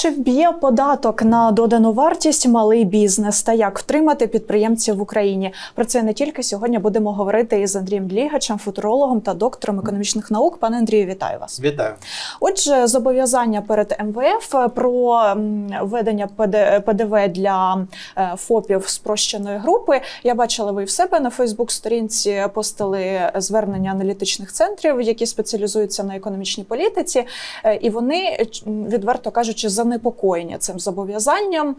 Чи вб'є податок на додану вартість малий бізнес та як втримати підприємців в Україні? Про це не тільки сьогодні будемо говорити із Андрієм Длігачем, футурологом та доктором економічних наук. Пане Андрію, вітаю вас. Вітаю. Отже, зобов'язання перед МВФ про введення ПД- ПДВ для е, ФОПів спрощеної групи. Я бачила, ви в себе на Фейсбук-сторінці постили звернення аналітичних центрів, які спеціалізуються на економічній політиці, Е, і вони відверто кажучи, занепокоєні цим зобов'язанням.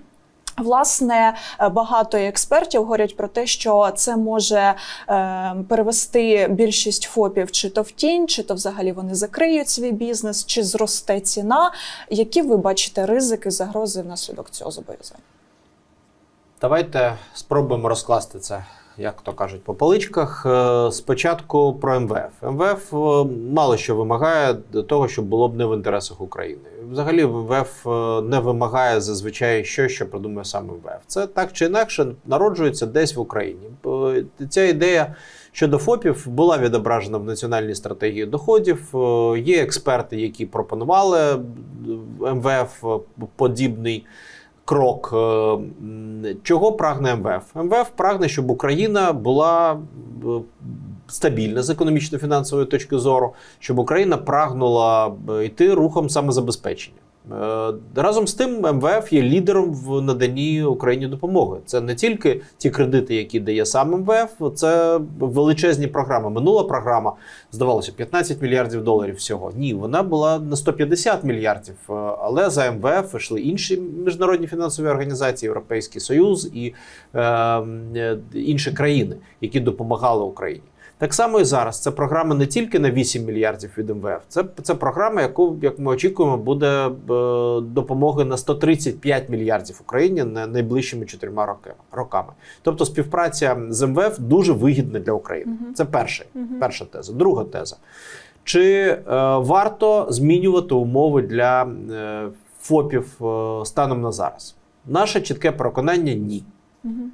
Власне, е, багато експертів говорять про те, що це може е, перевести більшість ФОПів чи то в тінь, чи то взагалі вони закриють свій бізнес, чи зросте ціна. Які ви бачите ризики, загрози внаслідок цього зобов'язання? Давайте спробуємо розкласти це, як то кажуть, по поличках. Е, Спочатку про МВФ. МВФ е, мало що вимагає того, щоб було б не в інтересах України. Взагалі, МВФ е, не вимагає зазвичай щось, що придумує сам МВФ. Це так чи інакше народжується десь в Україні. Ця ідея. Щодо ФОПів була відображена в національній стратегії доходів. Є експерти, які пропонували МВФ подібний крок. Е, Чого прагне МВФ? МВФ прагне, щоб Україна була е, стабільна з економічно-фінансової точки зору, щоб Україна прагнула е, йти рухом самозабезпечення. Е, Разом з тим, МВФ є лідером в наданні Україні допомоги. Це не тільки ті кредити, які дає сам МВФ, це величезні програми. Минула програма здавалося 15 мільярдів доларів всього. Ні, вона була на 150 мільярдів. Е, Але за МВФ йшли інші міжнародні фінансові організації, Європейський Союз і е, е, інші країни, які допомагали Україні. Так само і зараз. Це програма не тільки на 8 мільярдів від МВФ. Це, це програма, яку, як ми очікуємо, буде е, допомоги на 135 мільярдів Україні на найближчими чотирма роками. Тобто співпраця з МВФ дуже вигідна для України. Мгм. Це перший, Мгм. перша теза. Друга теза. Чи е, варто змінювати умови для е, ФОПів е, станом на зараз? Наше чітке переконання ні. Мгм.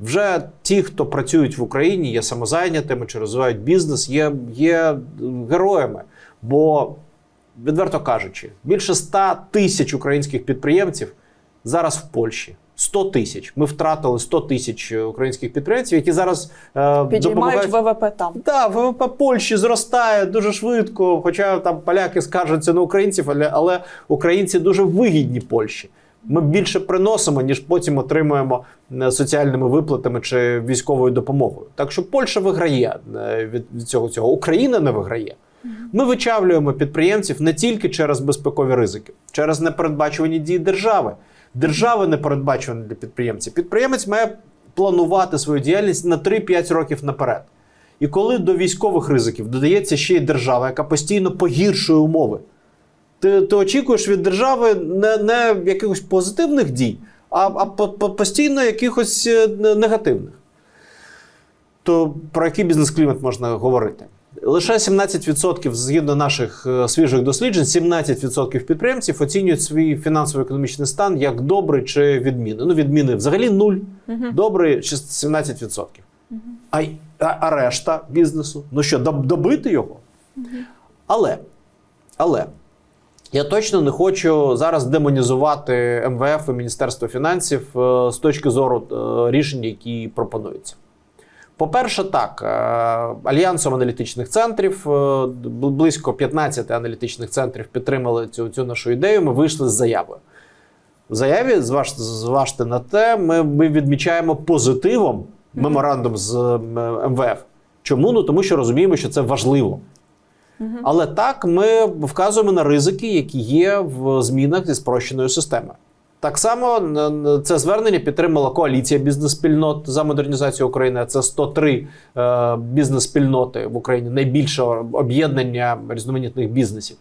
Вже ті, хто працюють в Україні, є самозайнятими чи розвивають бізнес, є, є героями. Бо, відверто кажучи, більше 100 тисяч українських підприємців зараз в Польщі. 100 тисяч. Ми втратили 100 тисяч українських підприємців, які зараз е, Підіймають допомагають ВВП там. так, ВВП Польщі зростає дуже швидко, хоча там поляки скаржаться на українців, але, але українці дуже вигідні Польщі. Ми більше приносимо, ніж потім отримуємо е, соціальними виплатами чи військовою допомогою. Так що Польща виграє е, від, цього цього. Україна не виграє. Ми вичавлюємо підприємців не тільки через безпекові ризики, через непередбачувані дії держави. Держава не передбачена для підприємців. Підприємець має планувати свою діяльність на 3-5 років наперед. І коли до військових ризиків додається ще й держава, яка постійно погіршує умови, ти, ти очікуєш від держави не, не якихось позитивних дій, а, а по- по- постійно якихось е, негативних. То про який бізнес-клімат можна говорити? Лише 17% згідно наших е, свіжих досліджень, 17% підприємців оцінюють свій фінансово-економічний стан як добрий чи відмінний. Ну, відміни взагалі нуль, Мгм. добрий 17%. А, а, а решта бізнесу? Ну що, доб- добити його? Але, але я точно не хочу зараз демонізувати МВФ і Міністерство фінансів е, з точки зору е, рішень, які пропонуються. По-перше, так, е, альянсом аналітичних центрів, близько 15 аналітичних центрів підтримали цю, цю нашу ідею. Ми вийшли з заявою. В заяві, зваж, зважте на те, ми, ми відмічаємо позитивом меморандум з МВФ. Чому? Ну тому що розуміємо, що це важливо. Але так ми вказуємо на ризики, які є в змінах зі спрощеною системою. Так само це звернення підтримала коаліція бізнес-спільнот за модернізацію України. Це 103 е, бізнес-спільноти в Україні, найбільше об'єднання різноманітних бізнесів.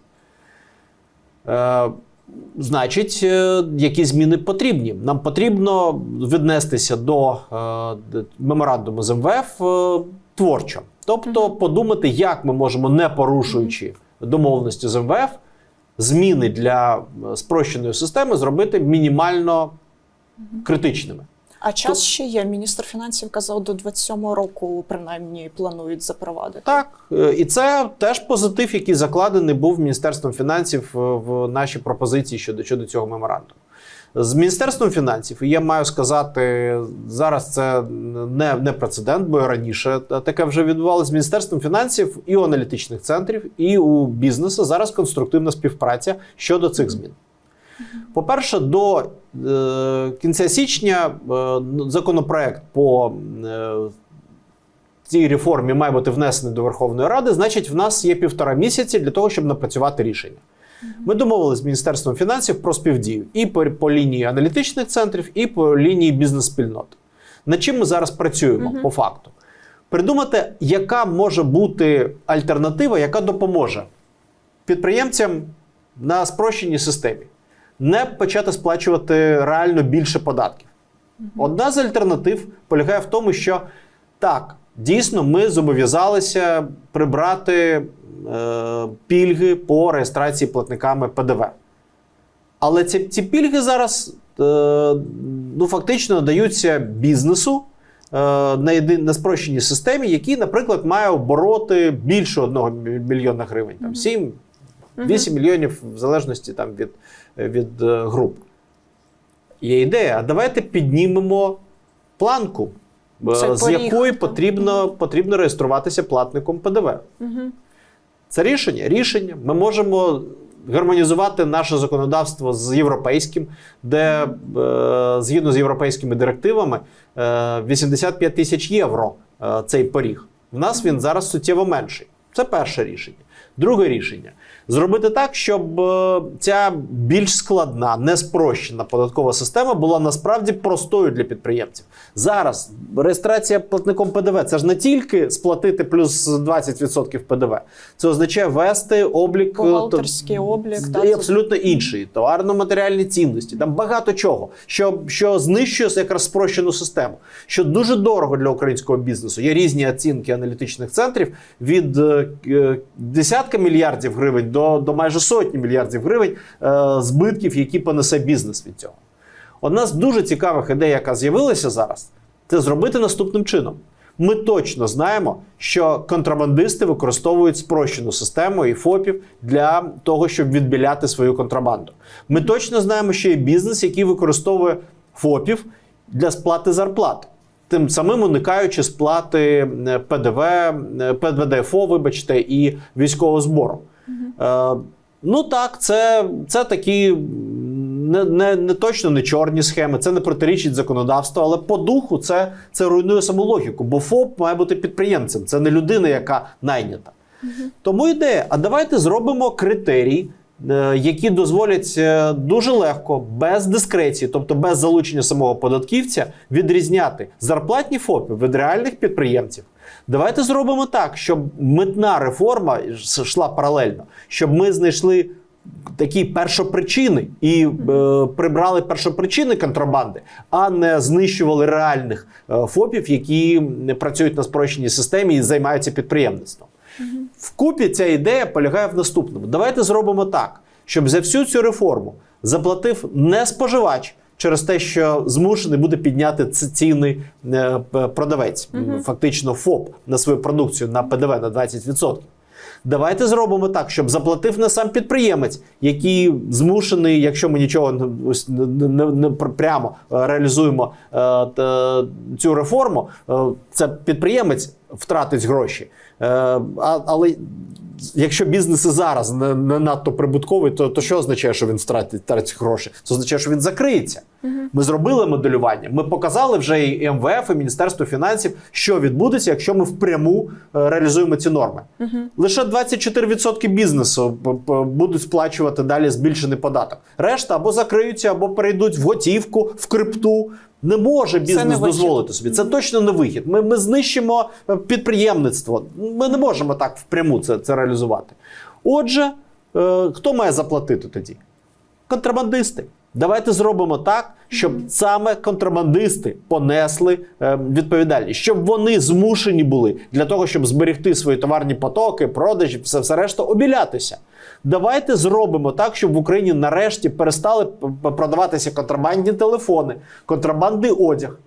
Е, Значить, е, які зміни потрібні. Нам потрібно віднестися до е, меморандуму з МВФ е, творчо. Тобто подумати, як ми можемо, не порушуючи домовленості з МВФ, зміни для е, спрощеної системи зробити мінімально критичними. А час ще є. Міністр фінансів казав, до 27-го року принаймні планують запровадити. Так, е, і це теж позитив, який закладений був Міністерством фінансів е, в нашій пропозиції щодо, щодо цього меморандуму. З Міністерством фінансів, і я маю сказати, зараз це не, не прецедент, бо раніше таке вже відбувалося. З Міністерством фінансів і у аналітичних центрів, і у бізнесу зараз конструктивна співпраця щодо цих змін. По-перше, до е, кінця січня е, законопроект по е, цій реформі має бути внесений до Верховної Ради, значить, в нас є півтора місяці для того, щоб напрацювати рішення. Ми домовилися з Міністерством фінансів про співдію і по, по лінії аналітичних центрів, і по лінії бізнес-спільнот. Над чим ми зараз працюємо по факту? Придумати, яка може бути альтернатива, яка допоможе підприємцям на спрощеній системі не почати сплачувати реально більше податків. Одна з альтернатив полягає в тому, що так, дійсно, ми зобов'язалися прибрати пільги по реєстрації платниками ПДВ. Але ці, ці пільги зараз е, ну, фактично надаються бізнесу е, на, єди, на спрощеній системі, який, наприклад, має обороти більше 1 мільйона гривень, там, 7 8 мільйонів в залежності там, від, від е, груп. Є ідея, а давайте піднімемо планку, е, Це з поріг, якої потрібно, потрібно реєструватися платником ПДВ. Угу. Це рішення. Рішення. Ми можемо гармонізувати наше законодавство з європейським, де е, згідно з європейськими директивами е, 85 тисяч євро е, цей поріг. В нас він зараз суттєво менший. Це перше рішення. Друге рішення зробити так, щоб е, ця більш складна, неспрощена податкова система була насправді простою для підприємців. Зараз реєстрація платником ПДВ це ж не тільки сплатити плюс 20% ПДВ. Це означає вести облік е, Бухгалтерський то- облік, і це- абсолютно інший, товарно-матеріальні цінності. Там багато чого, що, що знищує якраз спрощену систему, що дуже дорого для українського бізнесу. Є різні оцінки аналітичних центрів від е, е, десятка мільярдів гривень до, до майже сотні мільярдів гривень е, збитків, які понесе бізнес від цього. Одна з дуже цікавих ідей, яка з'явилася зараз, це зробити наступним чином. Ми точно знаємо, що контрабандисти використовують спрощену систему і ФОПів для того, щоб відбіляти свою контрабанду. Ми точно знаємо, що є бізнес, який використовує ФОПів для сплати зарплат. Тим самим уникаючи сплати е, ПДВ, е, ПДФО, вибачте, і військового збору. Е, ну так, це, це такі не, не, не точно не чорні схеми, це не протирічить законодавству, але по духу це, це руйнує саму логіку, бо ФОП має бути підприємцем, це не людина, яка найнята. Тому ідея, а давайте зробимо критерії, е, які дозволять е, дуже легко, без дискреції, тобто без залучення самого податківця, відрізняти зарплатні ФОПи від реальних підприємців. Давайте зробимо так, щоб митна реформа йшла паралельно, щоб ми знайшли такі першопричини і е, прибрали першопричини контрабанди, а не знищували реальних е, ФОПів, які працюють на спрощеній системі і займаються підприємництвом. Вкупі ця ідея полягає в наступному: давайте зробимо так, щоб за всю цю реформу заплатив не споживач. Через те, що змушений буде підняти ціни е, продавець, фактично ФОП на свою продукцію на ПДВ на 20%. Давайте зробимо так, щоб заплатив не сам підприємець, який змушений, якщо ми нічого не, не, не, не прямо е, реалізуємо е, цю реформу, е, це підприємець втратить гроші. Е, але якщо бізнес і зараз не, не надто прибутковий, то, то що означає, що він втратить гроші? Це означає, що він закриється. Ми зробили моделювання. Ми показали вже і МВФ, і Міністерство фінансів, що відбудеться, якщо ми впряму е, реалізуємо ці норми. Лише 24% бізнесу п- п- будуть сплачувати далі збільшений податок. Решта або закриються, або перейдуть в готівку, в крипту. Не може бізнес вихід. дозволити собі. Це точно не вихід. Ми, ми знищимо е, підприємництво. Ми не можемо так впряму це, це реалізувати. Отже, е, хто має заплатити тоді? контрабандисти. Давайте зробимо так, щоб саме контрабандисти понесли е, відповідальність, щоб вони змушені були для того, щоб зберегти свої товарні потоки, продажі, все, все решта, обілятися. Давайте зробимо так, щоб в Україні нарешті перестали продаватися контрабандні телефони, контрабандний одяг.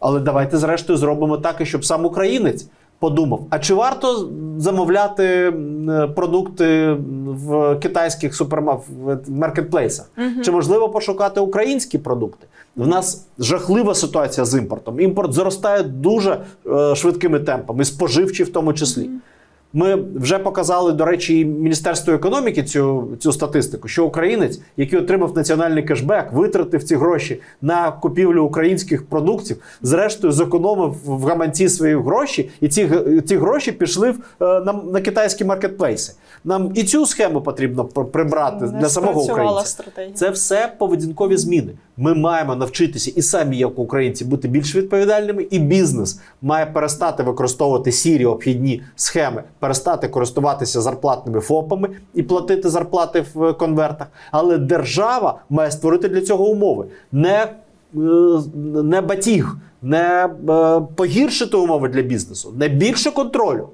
Але давайте, зрештою, зробимо так, щоб сам українець подумав: а чи варто замовляти продукти в китайських супермаркетплейсах? Чи можливо пошукати українські продукти? В нас жахлива ситуація з імпортом. Імпорт зростає дуже е, швидкими темпами, споживчі в тому числі. Ми вже показали, до речі, і Міністерству економіки цю, цю статистику, що українець, який отримав національний кешбек, витратив ці гроші на купівлю українських продуктів, зрештою зекономив в гаманці свої гроші, і ці, ці гроші пішли в, е, на, на китайські маркетплейси. Нам і цю схему потрібно пр- прибрати Не для самого українця. стратегія. Це все поведінкові зміни. Ми маємо навчитися і самі, як українці, бути більш відповідальними, і бізнес має перестати використовувати сірі обхідні схеми, перестати користуватися зарплатними ФОПами і платити зарплати в конвертах. Але держава має створити для цього умови. Не, е, не батіг, не е, погіршити умови для бізнесу, не більше контролю.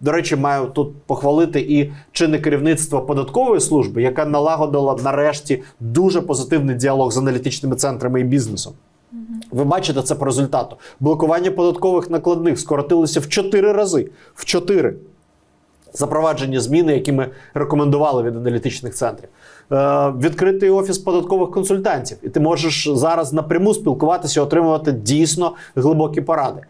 До речі, маю тут похвалити і чинне керівництво податкової служби, яка налагодила нарешті дуже позитивний діалог з аналітичними центрами і бізнесом. Ви бачите це по результату. Блокування податкових накладних скоротилося в 4 рази. В 4. Запроваджені зміни, які ми рекомендували від аналітичних центрів. Е, відкритий офіс податкових консультантів, і ти можеш зараз напряму спілкуватися, отримувати дійсно глибокі поради.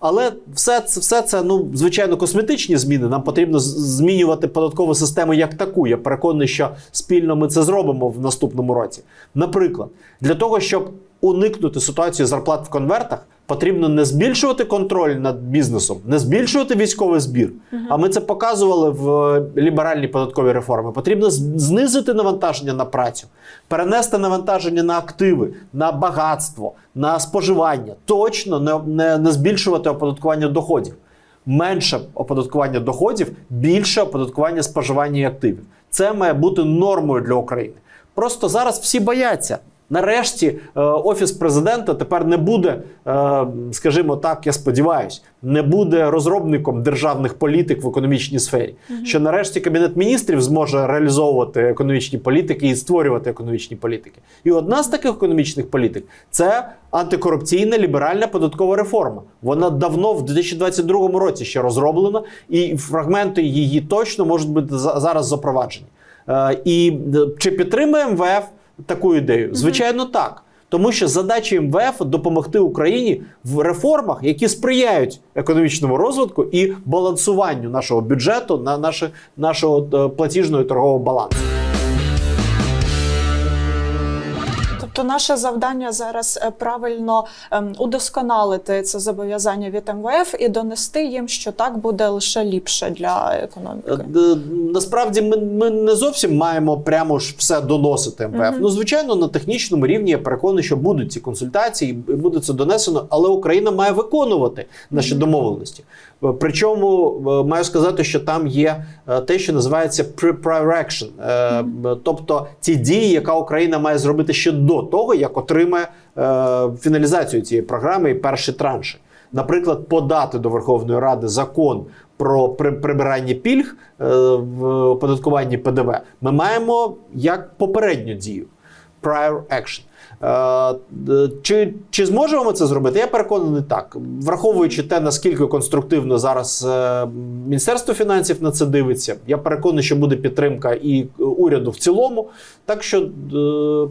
Але все це, все це, ну, звичайно, косметичні зміни. Нам потрібно змінювати податкову систему як таку. Я переконаний, що спільно ми це зробимо в наступному році. Наприклад, для того, щоб уникнути ситуацію зарплат в конвертах, потрібно не збільшувати контроль над бізнесом, не збільшувати військовий збір. А ми це показували в е, ліберальній податковій реформі. Потрібно знизити навантаження на працю, перенести навантаження на активи, на багатство, на споживання. Точно не, не, не збільшувати оподаткування доходів. Менше оподаткування доходів, більше оподаткування споживання і активів. Це має бути нормою для України. Просто зараз всі бояться. Нарешті е, офіс президента тепер не буде, е, скажімо так, я сподіваюся, не буде розробником державних політик в економічній сфері. Що нарешті кабінет міністрів зможе реалізовувати економічні політики і створювати економічні політики. І одна з таких економічних політик це антикорупційна ліберальна податкова реформа. Вона давно в 2022 році ще розроблена, і фрагменти її точно можуть бути за- зараз запроваджені. Е, І чи підтримує МВФ таку ідею? Звичайно, так. Тому що задача МВФ допомогти Україні в реформах, які сприяють економічному розвитку і балансуванню нашого бюджету на наше, нашого е, платіжного і торгового балансу. Тобто наше завдання зараз е, правильно ем, удосконалити це зобов'язання від МВФ і донести їм, що так буде лише ліпше для економіки. Е, Насправді ми, ми не зовсім маємо прямо ж все доносити МВФ. Мгм. Ну, звичайно, на технічному рівні я переконаний, що будуть ці консультації, і буде це донесено, але Україна має виконувати наші домовленості. Е, Причому маю сказати, що там є те, що називається pre-prior action, Е, б- тобто ті дії, яка Україна має зробити ще до того, як отримає е, фіналізацію цієї програми і перші транші. Наприклад, подати до Верховної Ради закон про прибирання пільг е, в оподаткуванні ПДВ. Ми маємо як попередню дію prior action. Е, Чи, чи зможемо ми це зробити? Я переконаний так. Враховуючи те, наскільки конструктивно зараз е, Міністерство фінансів на це дивиться, я переконаний, що буде підтримка і уряду в цілому. Так що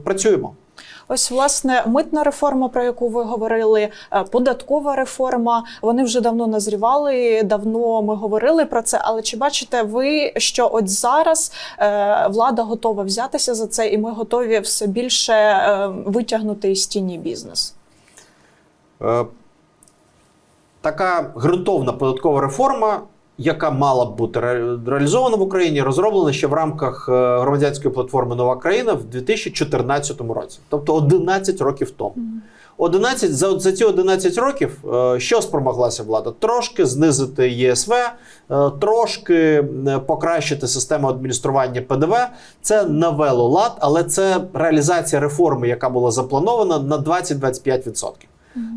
працюємо. Ось власне митна реформа, про яку ви говорили, е, податкова реформа. Вони вже давно назрівали. Давно ми говорили про це. Але чи бачите ви, що от зараз е, влада готова взятися за це, і ми готові все більше е, витягнути із тіні бізнес? Така ґрунтовна податкова реформа, яка мала б бути реалізована в Україні, розроблена ще в рамках е, громадянської платформи Нова країна в 2014 році, тобто 11 років тому. 11, за, за ці 11 років е, що спромоглася влада? Трошки знизити ЄСВ, е, трошки покращити систему адміністрування ПДВ. Це навело лад, але це реалізація реформи, яка була запланована на 20-25%.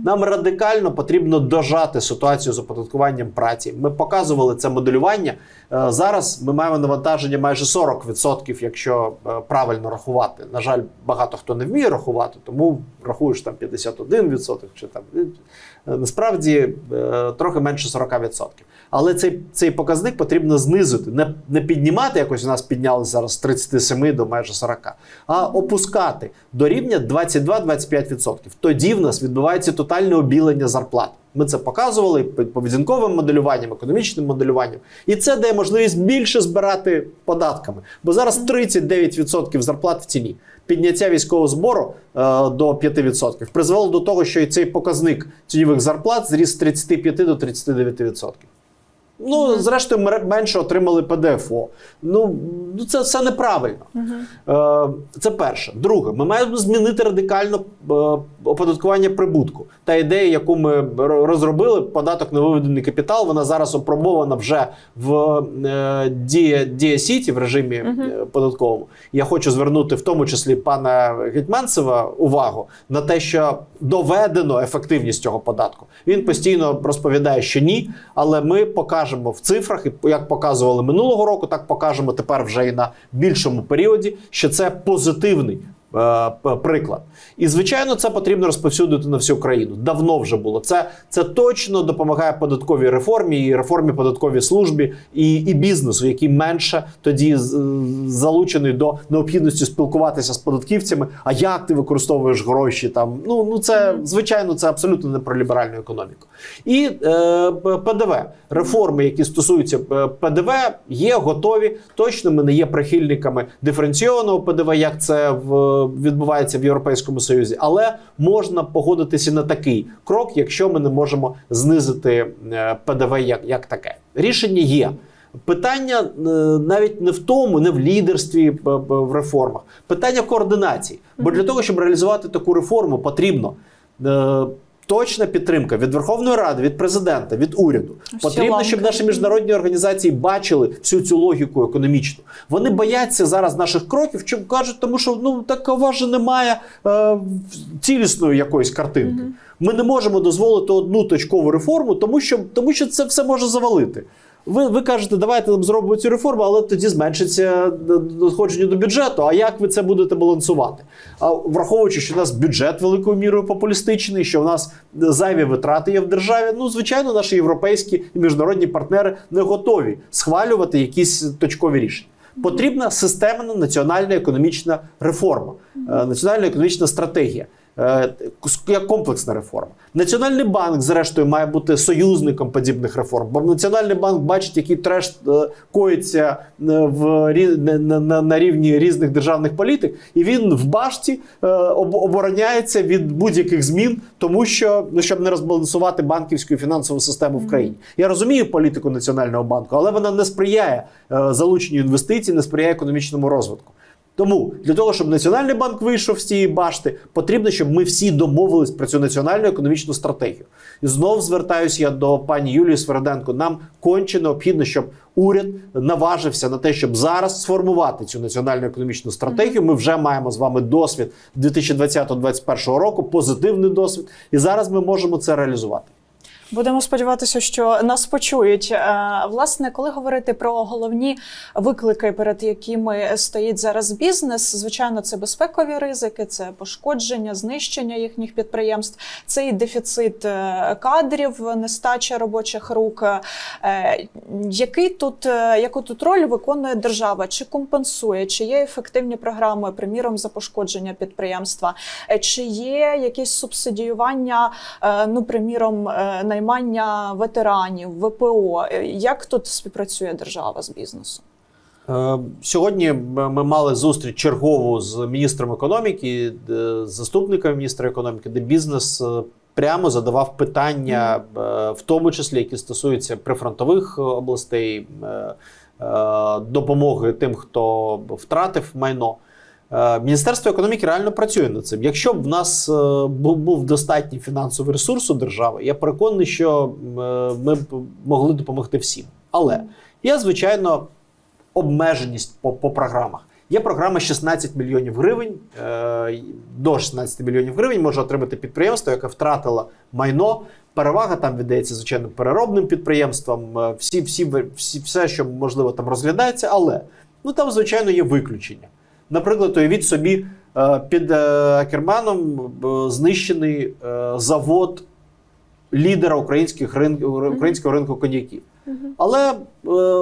Нам радикально потрібно дожати ситуацію з оподаткуванням праці. Ми показували це моделювання. Е, Зараз ми маємо навантаження майже 40%, якщо е, правильно рахувати. На жаль, багато хто не вміє рахувати, тому рахуєш там 51% чи там насправді е, трохи менше 40%. Але цей, цей показник потрібно знизити, не, не піднімати, якось у нас підняли зараз з 37 до майже 40, а опускати до рівня 22-25%. Тоді в нас відбувається тотальне обілення зарплат. Ми це показували по поведінковим моделюванням, економічним моделюванням, і це дає можливість більше збирати податками. Бо зараз 39% зарплат в ціні. Підняття військового збору е, до 5% призвело до того, що і цей показник тіньових зарплат зріс з 35 до 39%. Ну, зрештою, мер- менше отримали ПДФО. Ну, ну це все неправильно. Е, Це перше. Друге, ми маємо змінити радикально е, оподаткування прибутку. Та ідея, яку ми розробили, податок на виведений капітал, вона зараз опробована вже в е, Дія, Дія Сіті в режимі е, податковому. Я хочу звернути в тому числі пана Гетьманцева увагу на те, що доведено ефективність цього податку. Він постійно розповідає, що ні, але ми покажемо в цифрах, і як показували минулого року, так покажемо тепер вже і на більшому періоді, що це позитивний. Е, Приклад, і звичайно, це потрібно розповсюдити на всю країну. Давно вже було. Це, це точно допомагає податковій реформі і реформі податковій службі і, і бізнесу, який менше тоді залучений до необхідності спілкуватися з податківцями. А як ти використовуєш гроші там? Ну ну це звичайно, це абсолютно не про ліберальну економіку. І е, ПДВ реформи, які стосуються е, ПДВ, є готові. Точно ми не є прихильниками диференційованого ПДВ, як це в відбувається в Європейському Союзі, але можна погодитися на такий крок, якщо ми не можемо знизити е, ПДВ як, як таке. Рішення є. Питання е, навіть не в тому, не в лідерстві е, в реформах. Питання в координації. Бо для того, щоб реалізувати таку реформу, потрібно точна підтримка від Верховної Ради, від президента, від уряду. Всі Потрібно, ланка. щоб наші міжнародні організації бачили всю цю логіку економічну. Вони бояться зараз наших кроків, чим кажуть, тому що ну такова ж немає е, цілісної якоїсь картинки. Ми не можемо дозволити одну точкову реформу, тому що, тому що це все може завалити. Ви, ви кажете, давайте нам зробимо цю реформу, але тоді зменшиться надходження до бюджету. А як ви це будете балансувати? А враховуючи, що у нас бюджет великою мірою популістичний, що у нас зайві витрати є в державі, ну звичайно, наші європейські і міжнародні партнери не готові схвалювати якісь точкові рішення. Потрібна системна національна економічна реформа, е, національна економічна стратегія. Е, Як комплексна реформа. Національний банк, зрештою, має бути союзником подібних реформ. Бо Національний банк бачить, який треш е, коїться е, в на, на- на, на рівні різних державних політик, і він в башті обороняється від будь-яких змін, тому що ну щоб не розбалансувати банківську і фінансову систему в країні. Я розумію політику національного банку, але вона не сприяє залученню інвестицій, не сприяє економічному розвитку. Тому для того, щоб Національний банк вийшов з цієї башти, потрібно, щоб ми всі домовились про цю національну економічну стратегію. І знов звертаюся я до пані Юлії Сверденко. Нам конче необхідно, щоб уряд наважився на те, щоб зараз сформувати цю національну економічну стратегію. Ми вже маємо з вами досвід 2020-2021 року, позитивний досвід, і зараз ми можемо це реалізувати. Будемо сподіватися, що нас почують. Е, Власне, коли говорити про головні виклики, перед якими стоїть зараз бізнес, звичайно, це безпекові ризики, це пошкодження, знищення їхніх підприємств, це і дефіцит е, кадрів, нестача робочих рук. Е, Який тут яку тут роль виконує держава? Чи компенсує, чи є ефективні програми, приміром за пошкодження підприємства, чи є якісь субсидіювання, ну приміром, е, наймання ветеранів, ВПО? Як тут співпрацює держава з бізнесом? Е, Сьогодні ми мали зустріч чергову з міністром економіки, е, з заступником міністра економіки, де бізнес е, прямо задавав питання, в тому числі які стосуються прифронтових областей, допомоги тим, хто втратив майно. Е, Міністерство економіки реально працює над цим. Якщо б в нас е, був, достатній фінансовий ресурс у держави, я переконаний, що е, ми б могли допомогти всім. Але є, звичайно, обмеженість по, по програмах. Є програма 16 мільйонів гривень. До 16 мільйонів гривень може отримати підприємство, яке втратило майно. Перевага там віддається, звичайно, переробним підприємствам. Всі, всі, всі, все, що можливо там розглядається, але ну там, звичайно, є виключення. Наприклад, уявіть собі, е, під е, Керманом е, знищений завод лідера українських рин... українського ринку коньяків. Але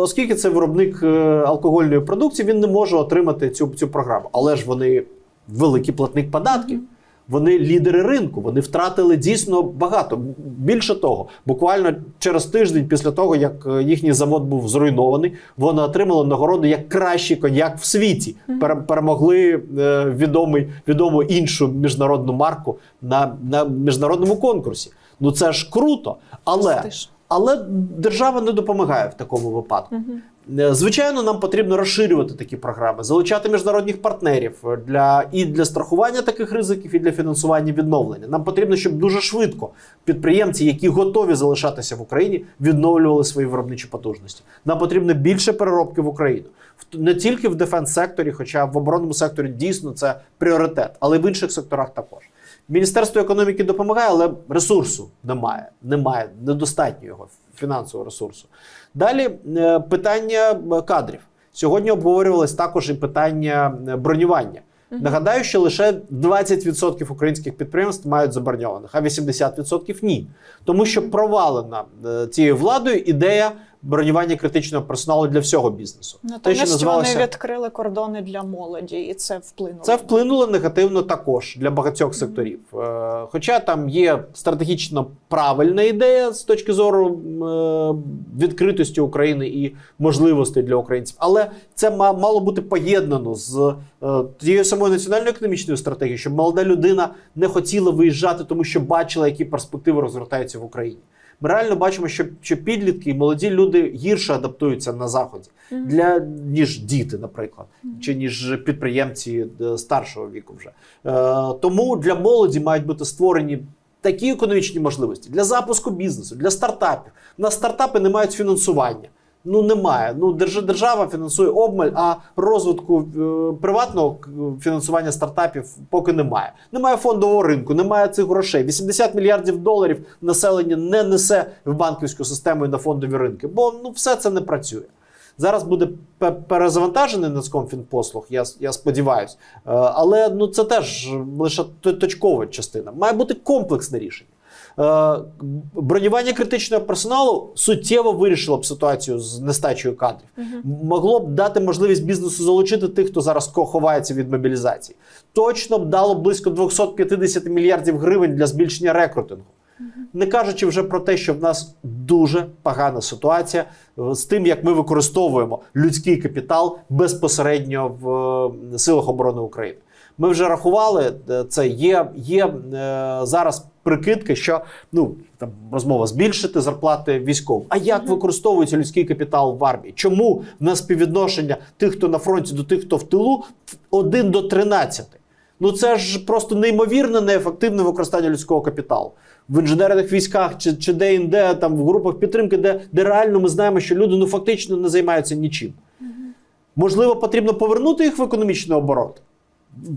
оскільки це виробник алкогольної продукції, він не може отримати цю, цю програму. Але ж вони великий платник податків. Вони лідери ринку, вони втратили дійсно багато. Більше того, буквально через тиждень після того, як е, їхній завод був зруйнований, вони отримали нагороду як кращий коньяк в світі. Пере- Перемогли е, відомий, відому іншу міжнародну марку на, на міжнародному конкурсі. Ну це ж круто. Але але держава не допомагає в такому випадку. Е, Звичайно, нам потрібно розширювати такі програми, залучати міжнародних партнерів е, для і для страхування таких ризиків, і для фінансування відновлення. Нам потрібно, щоб дуже швидко підприємці, які готові залишатися в Україні, відновлювали свої виробничі потужності. Нам потрібно більше переробки в Україну. Не тільки в дефенс секторі, хоча в оборонному секторі дійсно це пріоритет, але в інших секторах також. Міністерство економіки допомагає, але ресурсу немає. Немає недостатньо його фінансового ресурсу. Далі е, питання е, кадрів. Сьогодні обговорювалось також і питання е, бронювання. Нагадаю, що лише 20% українських підприємств мають заброньованих, а 80% ні. Тому що провалена цією владою ідея бронювання критичного персоналу для всього бізнесу. Натомість вони відкрили кордони для молоді, і це вплинуло. Це вплинуло негативно також для багатьох секторів. Е, Хоча там є стратегічно правильна ідея з точки зору е, відкритості України і можливостей для українців, але це ма- мало бути поєднано з е, тією самою національною економічною стратегією, щоб молода людина не хотіла виїжджати, тому що бачила, які перспективи розгортаються в Україні. Ми реально бачимо, що, що підлітки і молоді люди гірше адаптуються на заході для ніж діти, наприклад, чи ніж підприємці е, старшого віку. Вже е, тому для молоді мають бути створені. Такі економічні можливості для запуску бізнесу, для стартапів. На стартапи не мають фінансування. Ну немає. Ну держ- держава фінансує обмаль, а розвитку е, приватного фінансування стартапів поки немає. Немає фондового ринку, немає цих грошей. 80 мільярдів доларів населення не несе в банківську систему і на фондові ринки, бо ну все це не працює. Зараз буде пе- перезавантажений Нацкомфінпослуг, я, я сподіваюся. Е, Але ну це теж лише точкова частина. Має бути комплексне рішення. Е, Бронювання критичного персоналу суттєво вирішило б ситуацію з нестачею кадрів. Могло б дати можливість бізнесу залучити тих, хто зараз ховається від мобілізації. Точно б дало близько 250 мільярдів гривень для збільшення рекрутингу. Не кажучи вже про те, що в нас дуже погана ситуація е, з тим, як ми використовуємо людський капітал безпосередньо в е, силах оборони України. Ми вже рахували е, це. Є, є е, зараз прикидки, що ну там розмова збільшити зарплати військовим. А як використовується людський капітал в армії? Чому в нас співвідношення тих, хто на фронті, до тих, хто в тилу, 1 до 13? Ну це ж просто неймовірно неефективне використання людського капіталу в інженерних військах чи, чи де-інде, там в групах підтримки, де, де реально ми знаємо, що люди ну фактично не займаються нічим. Можливо, потрібно повернути їх в економічний оборот,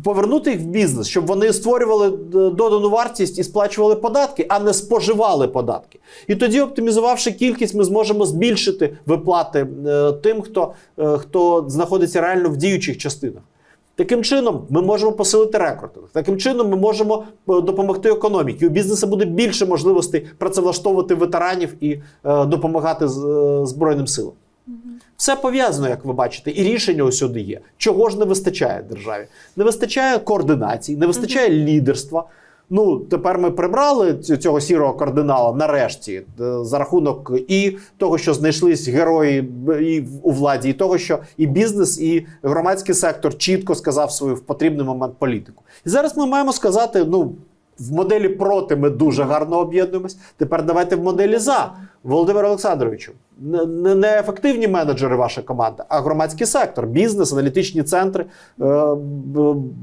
повернути їх в бізнес, щоб вони створювали е, додану вартість і сплачували податки, а не споживали податки. І тоді, оптимізувавши кількість, ми зможемо збільшити виплати е, тим, хто, е, хто знаходиться реально в діючих частинах. Таким чином, ми можемо посилити рекрутинг. Таким чином, ми можемо допомогти економіці. У бізнесу буде більше можливостей працевлаштовувати ветеранів і допомагати з- Збройним силам. Все пов'язано, як ви бачите, і рішення усюди є. Чого ж не вистачає державі? Не вистачає координації, не вистачає лідерства. Ну, тепер ми прибрали цього сірого кардинала нарешті е, за рахунок і того, що знайшлись герої і у владі, і того, що і бізнес, і громадський сектор чітко сказав свою в потрібний момент політику. І зараз ми маємо сказати: ну. В моделі проти ми дуже гарно об'єднуємось. Тепер давайте в моделі за. Володимир Олександровичу, не, ефективні менеджери ваша команда, а громадський сектор, бізнес, аналітичні центри. Е,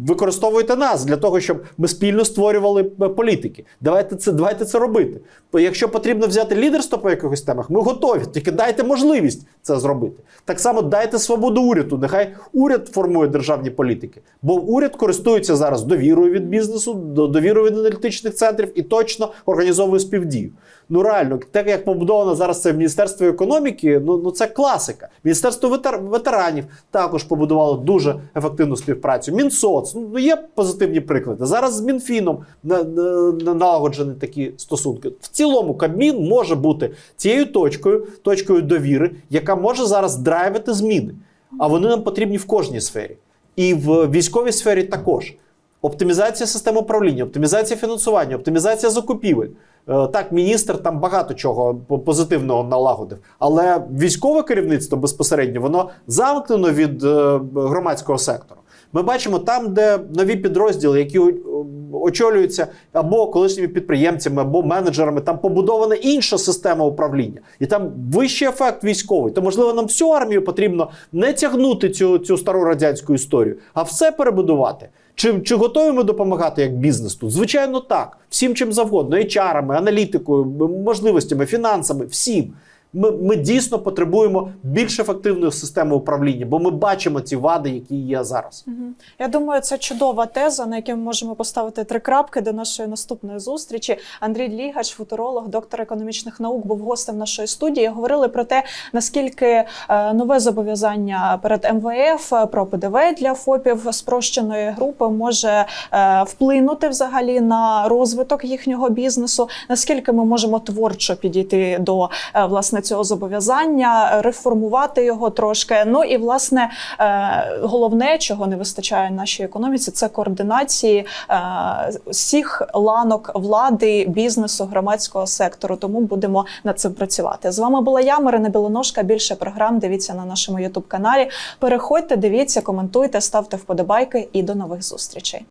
використовуйте нас для того, щоб ми спільно створювали е, політики. Давайте це, давайте це робити. Якщо потрібно взяти лідерство по якихось темах, ми готові. Тільки дайте можливість це зробити. Так само дайте свободу уряду. Нехай уряд формує державні політики. Бо уряд користується зараз довірою від бізнесу, до- довірою від аналітичних центрів і точно організовує співдію. Ну реально, так як побудовано зараз це Міністерство економіки, ну, ну це класика. Міністерство ветер, ветеранів також побудувало дуже ефективну співпрацю. Мінсоц, ну є позитивні приклади. Зараз з Мінфіном на, на, на- налагоджені такі стосунки. В цілому Кабмін може бути цією точкою, точкою довіри, яка може зараз драйвити зміни. А вони нам потрібні в кожній сфері. І в військовій сфері також. Оптимізація системи управління, оптимізація фінансування, оптимізація закупівель. Е, Так, міністр там багато чого по- позитивного налагодив, але військове керівництво безпосередньо воно замкнено від е, громадського сектору. Ми бачимо там, де нові підрозділи, які очолюються або колишніми підприємцями, або менеджерами, там побудована інша система управління, і там вищий ефект військовий. То можливо нам всю армію потрібно не тягнути цю, цю стару радянську історію, а все перебудувати. Чи, чи готові ми допомагати як бізнес тут? Звичайно, так. Всім чим завгодно, HR-ами, аналітикою, можливостями, фінансами, всім. Ми, ми дійсно потребуємо більш ефективної системи управління, бо ми бачимо ці вади, які є зараз. Я думаю, це чудова теза, на якій ми можемо поставити три крапки до нашої наступної зустрічі. Андрій Лігач, футуролог, доктор економічних наук, був гостем нашої студії. Говорили про те, наскільки е, нове зобов'язання перед МВФ е, про ПДВ для ФОПів спрощеної групи може е, вплинути взагалі на розвиток їхнього бізнесу. Наскільки ми можемо творчо підійти до е, власне цього зобов'язання, е, реформувати його трошки. Ну і власне е, головне, чого не вистачає нашій економіці, це координації е, всіх ланок влади, бізнесу, громадського сектору. Тому будемо над цим працювати. З вами була я, Марина Білоножка. Більше програм дивіться на нашому Ютуб каналі. Переходьте, дивіться, коментуйте, ставте вподобайки і до нових зустрічей.